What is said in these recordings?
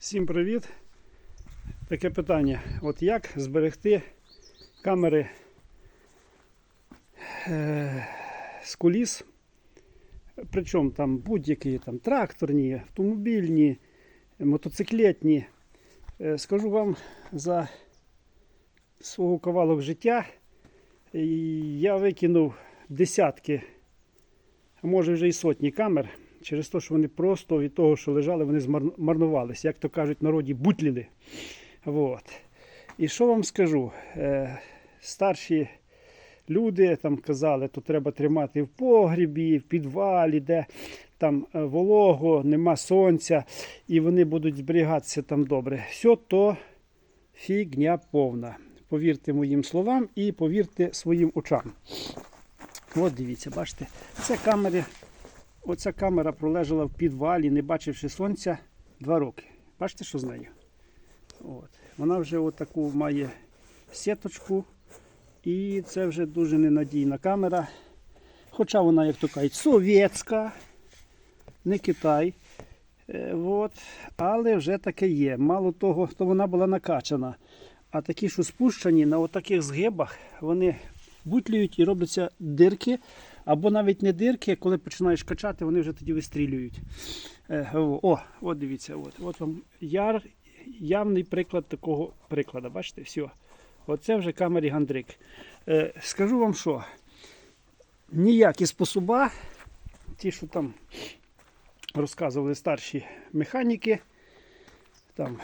Всім привіт! Таке питання. От як зберегти камери е, з куліс, причому там будь-які там тракторні, автомобільні, мотоциклетні. Е, скажу вам за свого кавалок життя. Я викинув десятки, а може вже і сотні камер через те, що вони просто від того, що лежали, вони змарнувалися, як то кажуть, народі бутліли. Вот. І що вам скажу? Е, старші люди там казали, то треба тримати в погрібі, в підвалі, де там е, волого, нема сонця, і вони будуть зберігатися там добре. Все то фігня повна. Повірте моїм словам і повірте своїм очам. От дивіться, бачите, це камери. Оця камера пролежала в підвалі, не бачивши сонця, два роки. Бачите, що з нею? От. Вона вже отаку має сіточку. І це вже дуже ненадійна камера. Хоча вона, як то кажуть, совєтська, не Китай. Е, от. Але вже таке є. Мало того, то вона була накачана. А такі, що спущені на отаких згибах, вони бутлюють і робляться дирки. Або навіть не дирки, коли починаєш качати, вони вже тоді вистрілюють. Е, о, от дивіться, от, от вам яр, явний приклад такого прикладу. Бачите, все. Оце вже камері Гандрик. Е, скажу вам що, ніякі способа, ті, що там розказували старші механіки, там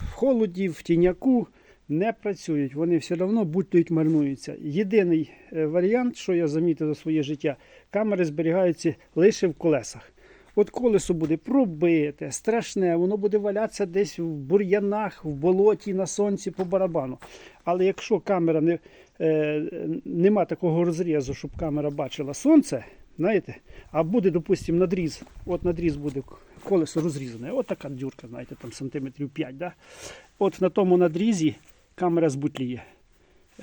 в холоді, в тіняку не працюють. Вони все одно бутлюють, марнуються. Єдиний е, варіант, що я замітив за своє життя, камери зберігаються лише в колесах. От колесо буде пробите, страшне, воно буде валятися десь в бур'янах, в болоті, на сонці по барабану. Але якщо камера не, е, нема такого розрізу, щоб камера бачила сонце, знаєте, а буде, допустимо, надріз, от надріз буде колесо розрізане, от така дюрка, знаєте, там сантиметрів 5. Да? От на тому надрізі камера збутліє.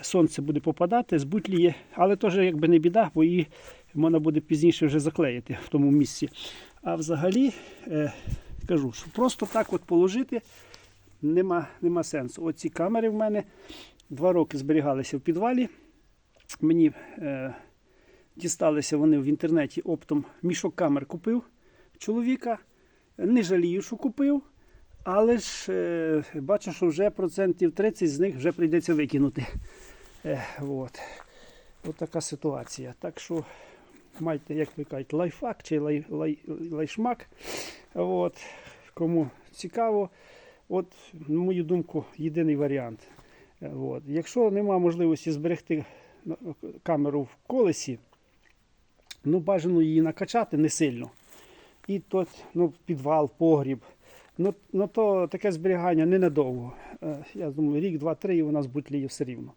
Сонце буде попадати, збутліє, але теж якби не біда, бо її можна буде пізніше вже заклеїти в тому місці. А взагалі, е, кажу, що просто так от положити нема, нема сенсу. Оці камери в мене два роки зберігалися в підвалі. Мені е, дісталися вони в інтернеті оптом. Мішок камер купив чоловіка. Не жалію, що купив. Але ж е, бачу, що вже процентів 30 з них вже прийдеться викинути. Е, от. от така ситуація. Так що майте, як ви кажете, лайфхак чи лай, лай, лайшмак. От. Кому цікаво, от, на мою думку, єдиний варіант. Е, От. Якщо нема можливості зберегти камеру в колесі, ну бажано її накачати не сильно. І то ну, підвал, погріб. Ну, ну то таке зберігання ненадовго. Е, Я думаю, рік, два, три і вона збутліє все рівно.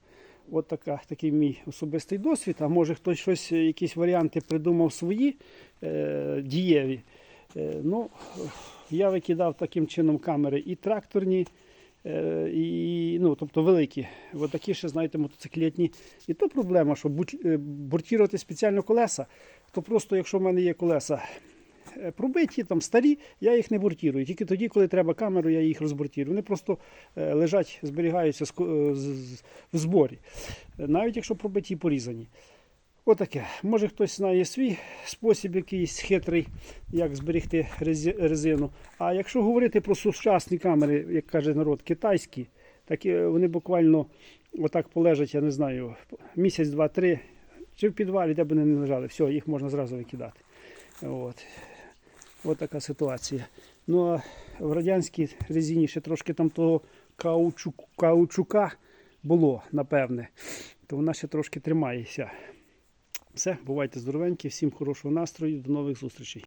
От така, такий мій особистий досвід. А може хтось щось, якісь варіанти придумав свої е, дієві. Е, ну, я викидав таким чином камери і тракторні, е, і, ну, тобто великі. От такі ще, знаєте, мотоциклетні. І то проблема, що бут- е, спеціально колеса, то просто, якщо в мене є колеса пробиті, там старі, я їх не бортірую. Тільки тоді, коли треба камеру, я їх розбортірую. Вони просто е, лежать, зберігаються е, в зборі. Е, Навіть якщо пробиті порізані. Отаке. Може хтось знає свій спосіб якийсь хитрий, як зберегти рези- резину. А якщо говорити про сучасні камери, як каже народ, китайські, так е, вони буквально отак полежать, я не знаю, місяць, два, три, чи в підвалі, де б вони не лежали, все, їх можна зразу викидати. От. От така ситуація. Ну а в радянській резині ще трошки там того каучук, каучука було, напевне. То вона ще трошки тримається. Все, бувайте здоровенькі, всім хорошого настрою, до нових зустрічей.